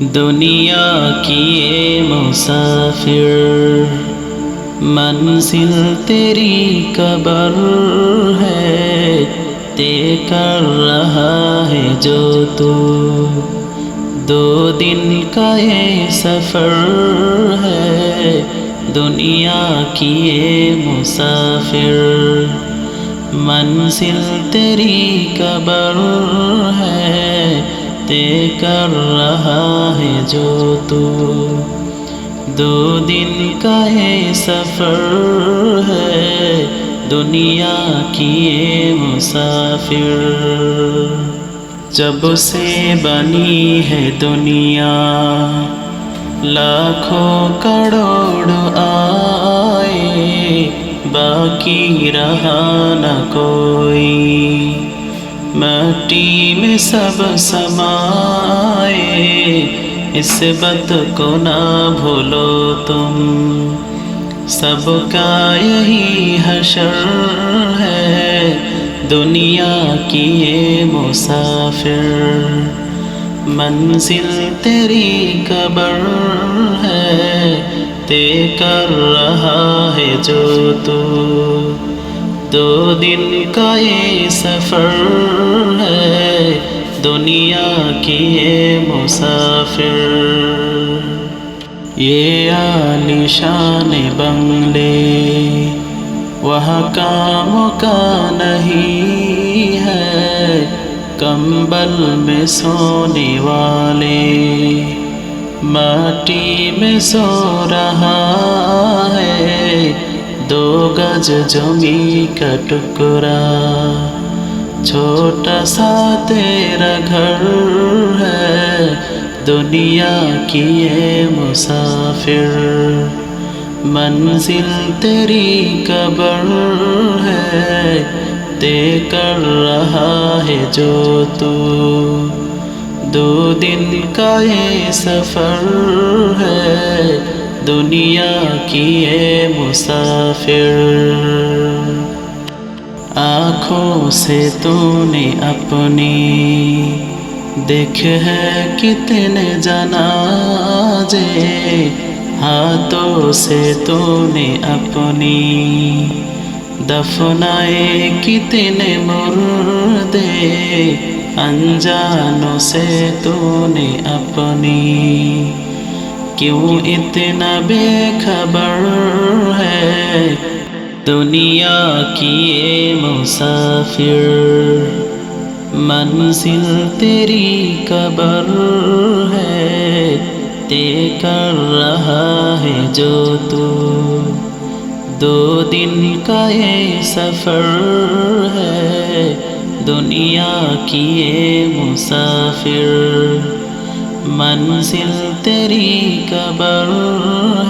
دنیا کی مسافر، منزل تیری قبر ہے تے کر رہا ہے جو تو۔ دو دن کا یہ سفر ہے، دنیا کی مسافر۔ منزل تیری قبر ہے تے کر رہا ہے جو تو دو دن کا ہے سفر ہے، دنیا کی یہ مسافر۔ جب سے بنی ہے دنیا، لاکھوں کروڑ آئے، باقی رہا نہ کوئی۔ مٹی میں سب سمائے، اس بت کو نہ بھولو تم۔ سب کا یہی حشر ہے، دنیا کی یہ مسافر۔ منزل تیری قبر ہے تے کر رہا ہے جو تو۔ دو دن کا یہ سفر ہے۔ دنیا کی یہ مسافر۔ یہ عالی شان بنگلے۔ وہاں کام کا نہیں ہے۔ کمبل میں سونے والے۔ مٹی میں سو رہا ہے۔ دو گج جمی کا ٹکڑا چھوٹا سا تیرا گھر ہے دنیا کی یہ مسافر منزل تیری قبر ہے تے کر رہا ہے جو تو دو دن کا یہ سفر ہے دنیا کی یہ مسافر آنکھوں سے تو نے اپنی دیکھ ہے کتنے جنازے ہاتھوں سے تو نے اپنی دفنائے کتنے مردے انجانوں سے تو نے اپنی کیوں اتنا بے خبر ہے؟ دنیا کی مسافر، منزل تیری قبر ہے۔ تے کر رہا ہے جو تو۔ دو دن کا یہ سفر ہے۔ دنیا کی یہ مسافر، منزل تیری قبر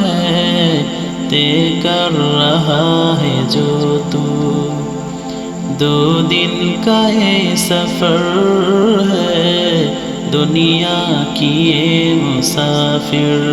ہے تے کر رہا ہے جو تو دو دن کا یہ سفر ہے دنیا کی یہ مسافر